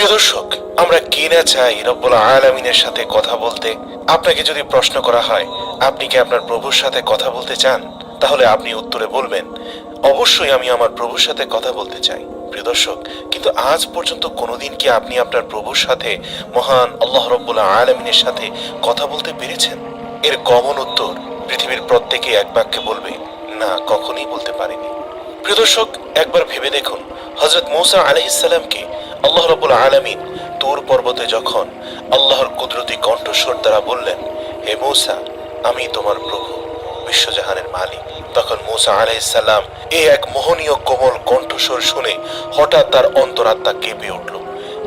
প্রিয় দর্শক, আমরা না চাই রব্বুল সাথে কথা বলতে? আপনাকে যদি প্রশ্ন করা হয়, আপনি কি আপনার প্রভুর সাথে কথা বলতে চান? তাহলে আপনি উত্তরে বলবেন, অবশ্যই আমি আমার প্রভুর সাথে কথা বলতে চাই। প্রিয় দর্শক, কিন্তু আজ পর্যন্ত কোনোদিন কি আপনি আপনার প্রভুর সাথে, মহান আল্লাহ রব্বুল আলমিনের সাথে কথা বলতে পেরেছেন? এর কমন উত্তর পৃথিবীর প্রত্যেকে এক বাক্যে বলবে, না, কখনই বলতে পারেনি। প্রিয় দর্শক, একবার ভেবে দেখুন হজরত মৌসা আলহিসাল্লামকে আল্লাহ রবুল আলমিন তোর পর্বতে যখন আল্লাহর কুদরতি কণ্ঠস্বর দ্বারা বললেন, হে মৌসা, আমি তোমার প্রভু, বিশ্বজাহানের মালিক। তখন মৌসা আলাইসাল্লাম এই এক মোহনীয় কোমল কণ্ঠস্বর শুনে হঠাৎ তার অন্তরাত্মা কেঁপে উঠল।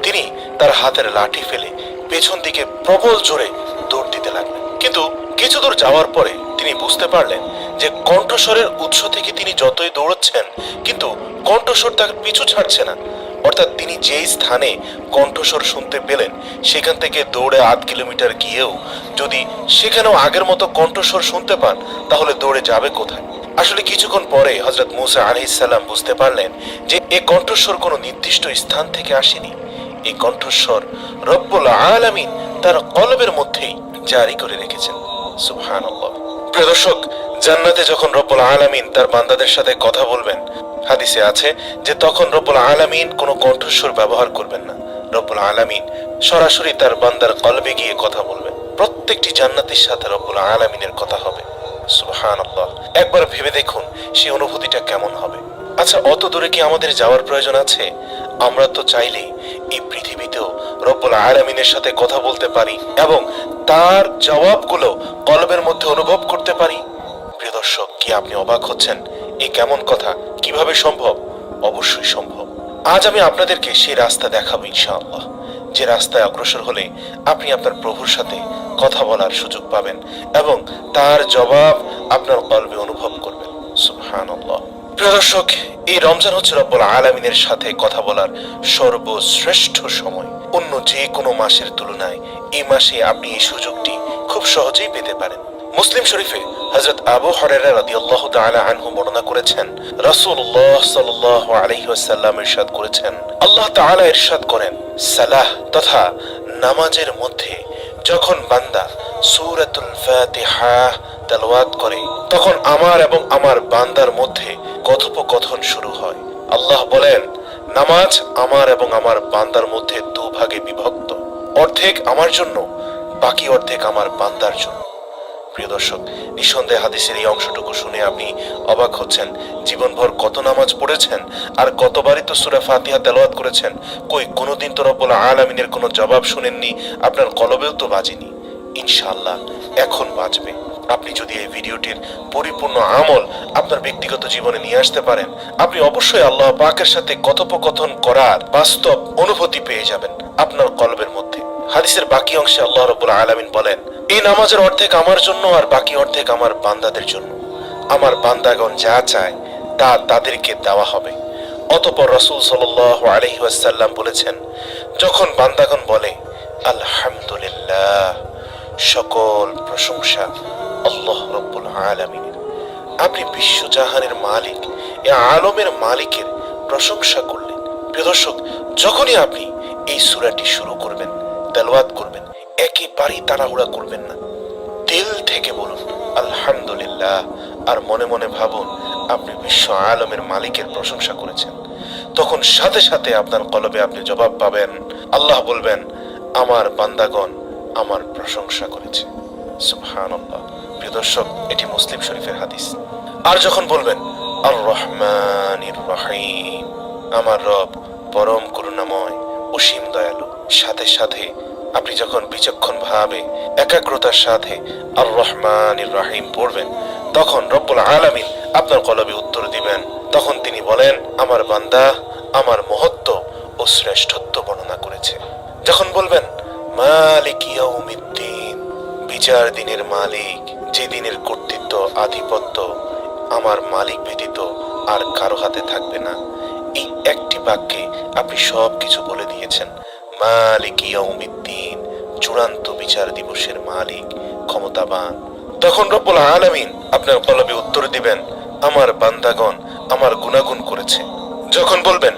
তিনি তার হাতের লাঠি ফেলে পেছন দিকে প্রবল জোরে দৌড় দিতে লাগলেন। কিন্তু কিছু দূর যাওয়ার পরে তিনি বুঝতে পারলেন যে কণ্ঠস্বরের উৎস থেকে তিনি যতই দৌড়চ্ছেন, কিন্তু কণ্ঠস্বর তার পিছু ছাড়ছে না। অর্থাৎ তিনি যেই স্থানে কণ্ঠস্বর শুনতে পেলেন, সেখান থেকে দৌড়ে আধ কিলোমিটার গিয়েও যদি সেখানেও আগের মতো কণ্ঠস্বর শুনতে পান, তাহলে দৌড়ে যাবে কোথায়? আসলে কিছুক্ষণ পরে হজরত মুসা আলহিসাল্লাম বুঝতে পারলেন যে এ কণ্ঠস্বর কোনো নির্দিষ্ট স্থান থেকে আসেনি। এই কণ্ঠস্বর রব্বুল আলামিন তার কলবের মধ্যেই জারি করে রেখেছেন। সুবহানাল্লাহ। প্রিয় দর্শক জান্নাতে যখন রব্বুল আলামিন তার বান্দাদের সাথে কথা বলবেন, হাদিসে আছে যে তখন রব্বুল আলামিন কোনো কণ্ঠস্বর ব্যবহার করবেন না। রব্বুল আলামিন সরাসরি তার বান্দার কলবে গিয়ে কথা বলবেন। প্রত্যেকটি জান্নাতের সাথে রব্বুল আলামিনের কথা হবে। সুবহানাল্লাহ। একবার ভেবে দেখুন সেই অনুভূতিটা কেমন হবে। আচ্ছা অত দূরে কি আমাদের যাওয়ার প্রয়োজন আছে? আমরা তো চাইলেই এই পৃথিবীতেও রব্বুল আলামিনের সাথে কথা বলতে পারি এবং তার জবাবগুলো কলবের মধ্যে অনুভব করতে পারি। প্রিয় দর্শক, কি আপনি অবাক হচ্ছেন? এ কেমন কথা? কীভাবে সম্ভব? অবশ্যই সম্ভব। আজ আমি আপনাদেরকে সেই রাস্তা দেখাবো ইনশাআল্লাহ। যে রাস্তায় অগ্রসর হলে আপনি আপনার প্রভুর সাথে কথা বলার সুযোগ পাবেন এবং তার জবাব আপনার কলবে অনুভব করবেন। সুবহানাল্লাহ। প্রিয় দর্শক, এই রমজান হচ্ছে রব্বুল আলামিনের সাথে কথা বলার সর্বশ্রেষ্ঠ সময়। অন্য যে কোনো মাসের তুলনায় এই মাসে আপনি এই সুযোগটি খুব সহজেই পেতে পারেন। মুসলিম শরীফে হযরত আবু রাদিয়াল্লাহু তাআলা আনহু বর্ণনা করেছেন, রাসূলুল্লাহ সাল্লাল্লাহু আলাইহি ওয়াসাল্লাম ইরশাদ করেছেন। আল্লাহ তাআলা ইরশাদ করেন, সালাহ তথা নামাজের মধ্যে যখন বান্দা সূরাতুল ফাতিহা তেলাওয়াত করে, তখন আমার এবং আমার বান্দার মধ্যে কথোপকথন শুরু হয়। আল্লাহ বলেন, নামাজ আমার এবং আমার বান্দার মধ্যে দুভাগে বিভক্ত, অর্ধেক আমার জন্য, বাকি অর্ধেক আমার বান্দার জন্য। প্রিয় দর্শক, নিঃসন্দেহে হাদিসের এই অংশটুকু শুনে আপনি অবাক হচ্ছেন। জীবনভর কত নামাজ পড়েছেন আর কতবারই তো সুরা ফাতিহা তেলাওয়াত করেছেন? কই, কোনোদিন তো রব্বুল আলামিনের কোনো জবাব শুনেননি, আপনার কলবেও তো বাজেনি। ইনশাআল্লাহ, এখন বাজবে। আপনি যদি এই ভিডিওটির পরিপূর্ণ আমল আপনার ব্যক্তিগত জীবনে নিয়ে আসতে পারেন, আপনি অবশ্যই আল্লাহ পাকের সাথে কথোপকথন করার বাস্তব অনুভূতি পেয়ে যাবেন আপনার কলবের মধ্যে। হাদিসের বাকি অংশে আল্লাহ রবুল আলামিন বলেন, এই নামাজের অর্ধেক আমার জন্য আর বাকি অর্ধেক আমার বান্দাদের জন্য। আমার বান্দাগণ যা চায়, তা তাদেরকে দেওয়া হবে। অতপর রসুল সাল আলহি ওয়াসাল্লাম বলেছেন, যখন বান্দাগণ বলে, আলহামদুলিল্লাহ, সকল প্রশংসা আল্লাহ রব্বুল আলমিনের। আপনি বিশ্বজাহানের মালিক, এ আলমের মালিকের প্রশংসা করলেন। প্রিয় দর্শক, যখনই আপনি এই সুরাটি শুরু করবেন তেলাওয়াত করবেন একেবারেই তাড়াহুড়া করবেন না। দিল থেকে বলুন, আলহামদুলিল্লাহ। আর মনে মনে ভাবুন, আপনি বিশ্ব আলমের মালিকের প্রশংসা করেছেন। তখন সাথে সাথে আপনার কলবে আপনি জবাব পাবেন, আল্লাহ বলবেন, আমার বান্দাগণ আমার প্রশংসা করেছে। সুবহানাল্লাহ। প্রিয় দর্শক, এটি মুসলিম শরীফের হাদিস। আর যখন বলবেন, আর রহমানির রহিম আমার রব পরম করুণাময় অসীম দয়ালু। সাথে সাথে আপনি যখন বিচক্ষণ ভাবে একাগ্রতার সাথে আর রহমানির রাহিম পড়বেন, তখন রব্বুল আলামিন আপনার কলবে উত্তর দিবেন। তখন তিনি বলেন, আমার বান্দা, আমার মহত্ব ও শ্রেষ্ঠত্ব বর্ণনা করেছে। যখন বলবেন, মালিক ইয়াউমিদ্দিন, বিচার দিনের মালিক, যে দিনের কর্তৃত্ব, আধিপত্য, আমার মালিক ব্যতীত আর কারও হাতে থাকবে না। বাক্যে আপনি সব কিছু বলে দিয়েছেন। মালিক ইয়াউমিদ্দিন, চূড়ান্ত বিচার দিবসের মালিক, ক্ষমতাবান। তখন রব্বুল আলামিন আপনার কলবে উত্তর দিবেন, আমার বান্দাগণ আমার গুণাগুণ করেছে। যখন বলবেন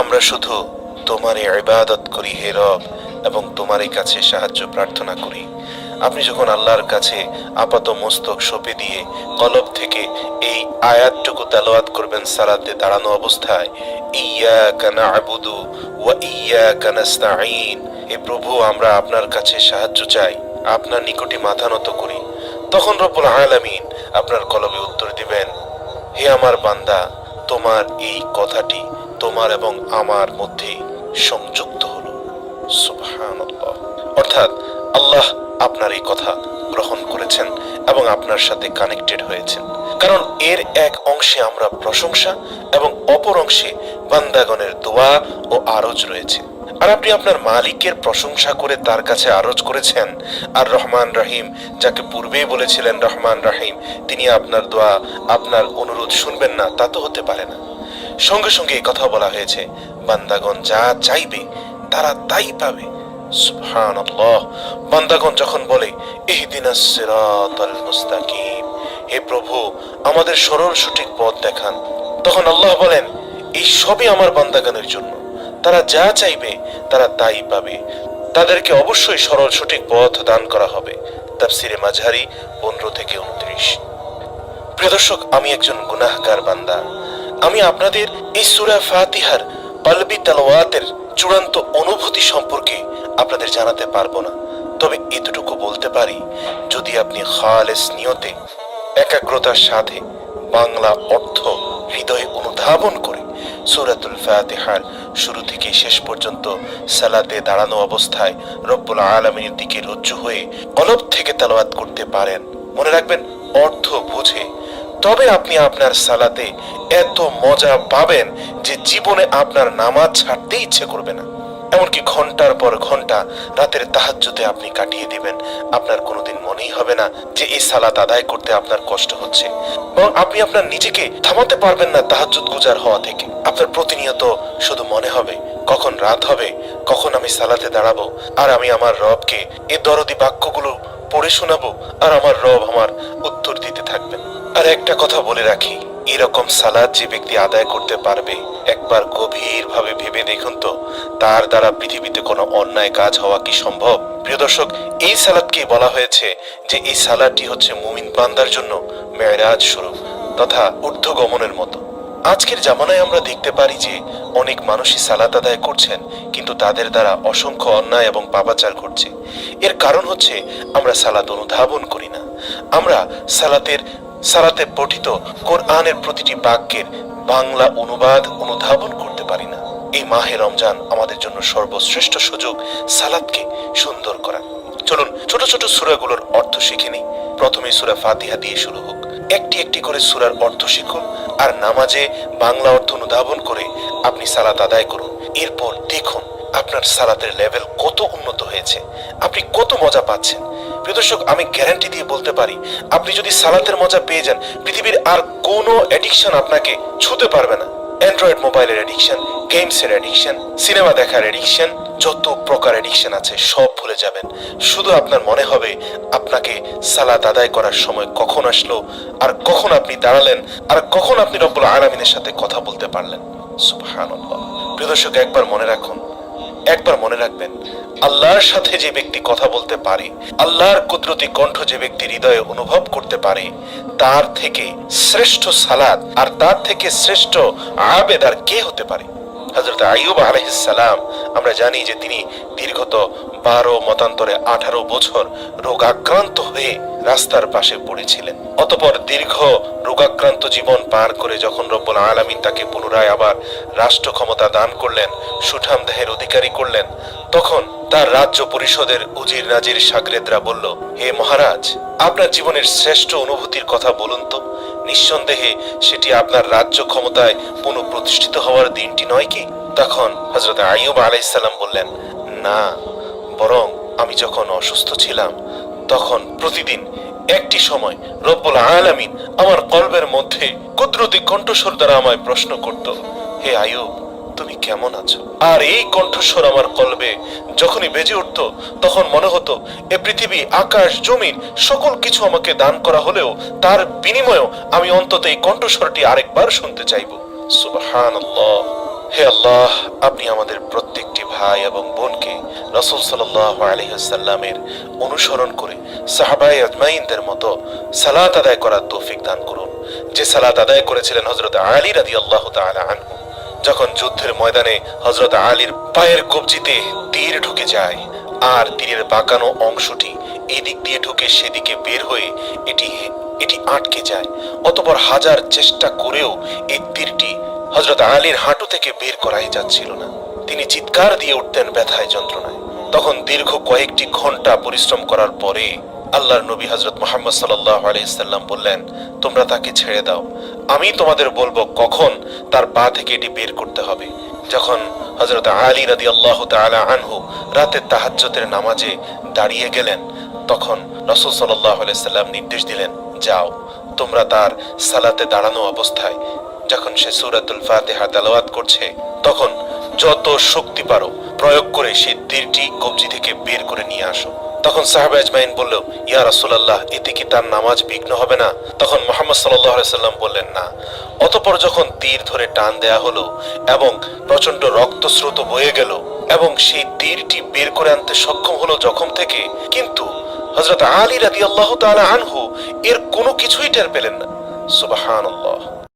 আমরা শুধু তোমার ইবাদত করি হে রব, এবং তোমারই কাছে সাহায্য প্রার্থনা করি। আপনি যখন আল্লাহর কাছে আপাত মস্তক সঁপে দিয়ে কলব থেকে এই আয়াতটুকু তেলাওয়াত করবেন, সালাতে দাঁড়ানো অবস্থায় ইয়াকা না'বুদু ওয়া ইয়াকা নাস্তাঈন। হে প্রভু, আমরা আপনার কাছে সাহায্য চাই, আপনার নিকটে মাথা নত করি। তখন রব্বুল আলামিন আপনার কলবে উত্তর দিবেন, হে আমার বান্দা, তোমার এই কথাটি তোমার এবং আমার মধ্যে সংযুক্ত হলো। সুবহানাল্লাহ। অর্থাৎ আল্লাহ আপনার এই কথা গ্রহণ করেছেন এবং আপনার সাথে কানেক্টেড হয়েছেন। কারণ এর এক অংশে আমরা প্রশংসা এবং অপর অংশে বান্দাগণের দোয়া ও আরজ রয়েছে। আর আপনি আপনার মালিকের প্রশংসা করে তার কাছে আরজ করেছেন। আর রহমান রাহিম, যাকে পূর্বেই বলেছিলেন রহমান রাহিম, তিনি আপনার দোয়া, আপনার অনুরোধ শুনবেন না, তা তো হতে পারে না। সঙ্গে সঙ্গে কথা বলা হয়েছে, বান্দাগণ যা চাইবে, তারা তাই পাবে। সুবহানাল্লাহ। বান্দাগণ যখন বলে মুস্তাকিম হে প্রভু, আমাদের সরল সঠিক পথ দেখান। তখন আল্লাহ বলেন, এই সবই আমার জন্য। তারা যা চাইবে, তারা তাই পাবে। তাদেরকে অবশ্যই সরল সঠিক পথ দান করা হবে। তাফসিরে মাঝারি পনেরো থেকে উনত্রিশ। প্রিয় দর্শক, আমি একজন গুনাহগার বান্দা। আমি আপনাদের এই সুরা ফাতিহার পালবি তালওয়াতের চূড়ান্ত অনুভূতি সম্পর্কে আপনাদের জানাতে পারব না। তবে এতটুকু বলতে পারি, যদি আপনি খালেস নিয়তে, একাগ্রতার সাথে বাংলা অর্থ হৃদয়ে অনুধাবন করে, সূরাতুল ফাতিহার শুরু থেকে শেষ পর্যন্ত সালাতে দাঁড়ানো অবস্থায় রব্বুল আলমীর দিকে রজ্জু হয়ে কলব থেকে তালাওয়াত করতে পারেন। মনে রাখবেন, অর্থ বুঝে। তবে আপনি আপনার সালাতে এত মজা পাবেন যে জীবনে আপনার নামাজ ছাড়তে ইচ্ছে করবে না। এমনকি ঘণ্টার পর ঘণ্টা রাতের তাহাজ্জুদে আপনি কাটিয়ে দিবেন। আপনার কোনোদিন মনেই হবে না যে এই সালাত আদায় করতে আপনার কষ্ট হচ্ছে। এবং আপনি আপনার নিজেকে থামাতে পারবেন না তাহাজ্জুদ গুজার হওয়া থেকে। আপনার প্রতিনিয়ত শুধু মনে হবে, কখন রাত হবে, কখন আমি সালাতে দাঁড়াবো, আর আমি আমার রবকে এ দরদি বাক্যগুলো পড়ে শোনাবো, আর আমার রব আমার উত্তর দিতে থাকবেন। আর একটা কথা বলে রাখি, এরকম সালাদ যে ব্যক্তি আদায় করতে পারবে, একবার গভীরভাবে ভেবে দেখুন তো, তার দ্বারা পৃথিবীতে কোনো অন্যায় কাজ হওয়া কি সম্ভব? প্রিয় দর্শক, এই সালাদকে বলা হয়েছে যে এই সালাদটি হচ্ছে মুমিন বান্দার জন্য মেয়েরাজ স্বরূপ তথা ঊর্ধ্বগমনের মতো। আজকের জামানায় আমরা দেখতে পারি যে অনেক মানুষই সালাত আদায় করছেন, কিন্তু তাদের দ্বারা অসংখ্য অন্যায় এবং পাপাচার ঘটছে। এর কারণ হচ্ছে আমরা সালাত অনুধাবন করি না। আমরা সালাতের, সালাতে পঠিত কোরআনের প্রতিটি বাক্যের বাংলা অনুবাদ অনুধাবন করতে পারি না। এই মাহে রমজান আমাদের জন্য সর্বশ্রেষ্ঠ সুযোগ সালাদকে সুন্দর করা। চলুন, ছোট ছোট সূরাগুলোর অর্থ শিখে নিই। প্রথমে সূরা ফাতিহা দিয়ে শুরু হোক। একটি একটি করে সূরার অর্থ শিখুন আর নামাজে বাংলা অর্থ অনুধাবন করে আপনি সালাত আদায় করুন। এরপর দেখুন আপনার সালাতের লেভেল কত উন্নত হয়েছে। আপনি কত মজা পাচ্ছেন। প্রিয় দর্শক, আমি গ্যারান্টি দিয়ে বলতে পারি, আপনি যদি সালাতের মজা পেয়ে যান, পৃথিবীর আর কোনো অ্যাডিকশন আপনাকে ছুতে পারবে না। অ্যান্ড্রয়েড মোবাইলের অ্যাডিকশন গেমসের অ্যাডিকশন সিনেমা দেখার অ্যাডিকশন যত প্রকার অ্যাডিকশন আছে, সব ভুলে যাবেন। শুধু আপনার মনে হবে, আপনাকে সালাদ আদায় করার সময় কখন আসলো, আর কখন আপনি দাঁড়ালেন, আর কখন আপনি রব্বুল আলামিনের সাথে কথা বলতে পারলেন। সুবহানাল্লাহ। প্রিয় দর্শক, একবার মনে রাখুন একবার মনে রাখবেন, আল্লাহর সাথে যে ব্যক্তি কথা বলতে পারে, আল্লাহর কুদরতি কণ্ঠ যে ব্যক্তি হৃদয়ে অনুভব করতে পারে, তার থেকে শ্রেষ্ঠ সালাদ আর তার থেকে শ্রেষ্ঠ আবেদ আর কে হতে পারে? হজরত আইয়ুব আলহিসাম আমরা জানি যে তিনি দীর্ঘত বারো মতান্তরে আঠারো বছর রোগাক্রান্ত হয়ে রাস্তার পাশে পড়েছিলেন। অতপর দীর্ঘ রোগাক্রান্ত জীবন পার করে যখন রব্বুল আলামিন তাকে পুনরায় আবার রাষ্ট্র ক্ষমতা দান করলেন, সুঠাম দেহের অধিকারী করলেন, তখন তার রাজ্য পরিষদের উজির নাজির সাগরেদরা বলল, হে মহারাজ, আপনার জীবনের শ্রেষ্ঠ অনুভূতির কথা বলুন তো। নিঃসন্দেহে সেটি আপনার রাজ্য ক্ষমতায় পুনঃপ্রতিষ্ঠিত হওয়ার দিনটি নয় কি? তখন হজরত আইয়ুব আলাইসাল্লাম বললেন, না, বরং আমি যখন অসুস্থ ছিলাম তখন প্রতিদিন একটি সময় রব্বুল আলামিন আমার কলবের মধ্যে কুদরতি কণ্ঠস্বর দ্বারা আমায় প্রশ্ন করত, হে আয়ুব তুমি কেমন আছো? আর এই কণ্ঠস্বর আমার কলবে যখনই বেজে উঠত, তখন মনে হতো, এ পৃথিবী, আকাশ, জমিন, সকল কিছু আমাকে দান করা হলেও তার বিনিময়েও আমি অন্তত এই কণ্ঠস্বরটি আরেকবার শুনতে চাইব। সুবহানাল্লাহ। হে আল্লাহ, আপনি আমাদের প্রত্যেকটি ভাই এবং বোনকে রসুল সাল্লাহ আলহিহাসাল্লামের অনুসরণ করে সাহাবাই আজমাইনদের মতো সালাত আদায় করার তৌফিক দান করুন। যে সালাত আদায় করেছিলেন হজরত আলী রাদি আল্লাহ আনহু, যখন যুদ্ধের ময়দানে হজরত আলীর পায়ের কবজিতে তীর ঢুকে যায় আর তীরের বাঁকানো অংশটি এদিক দিয়ে ঢুকে সেদিকে বের হয়ে এটি এটি আটকে যায়, অতপর হাজার চেষ্টা করেও এই তীরটি হজরত আলীর হাঁটু থেকে বের করাই যাচ্ছিল না। তিনি চিৎকার দিয়ে উঠতেন ব্যথায় যন্ত্রণায়। তখন দীর্ঘ কয়েকটি ঘণ্টা পরিশ্রম করার পরে আল্লাহর নবী হজরত মোহাম্মদ সাল্লাহ আলাইসাল্লাম বললেন, তোমরা তাকে ছেড়ে দাও। আমি তোমাদের বলব কখন তার পা থেকে এটি বের করতে হবে। যখন হজরত আলী রাদি আল্লাহ তালা আনহু রাতের তাহাজ্জতের নামাজে দাঁড়িয়ে গেলেন, তখন রসুল সাল্লাহ আলাইসাল্লাম নির্দেশ দিলেন, যাও, তোমরা তার সালাতে দাঁড়ানো অবস্থায় যখন সে সুরাতুল ফাতেহা তেলাওয়াত করছে, তখন যত শক্তি পারো, প্রয়োগ করে সেই তীরটি কবজি থেকে বের করে নিয়ে আসো। তখন সাহাবা আজমাইন বলল, ইয়া রাসূলুল্লাহ, এতে কি তার নামাজ বিঘ্ন হবে না? তখন মোহাম্মদ সাল্লাম বললেন, না। অতঃপর যখন তীর ধরে টান দেয়া হলো এবং প্রচণ্ড রক্তস্রোত বয়ে গেল এবং সেই তীরটি বের করে আনতে সক্ষম হলো জখম থেকে, কিন্তু হজরত আলী রাদিয়াল্লাহু তাআলা আনহু এর কোনো কিছুই টের পেলেন না। সুবহানাল্লাহ।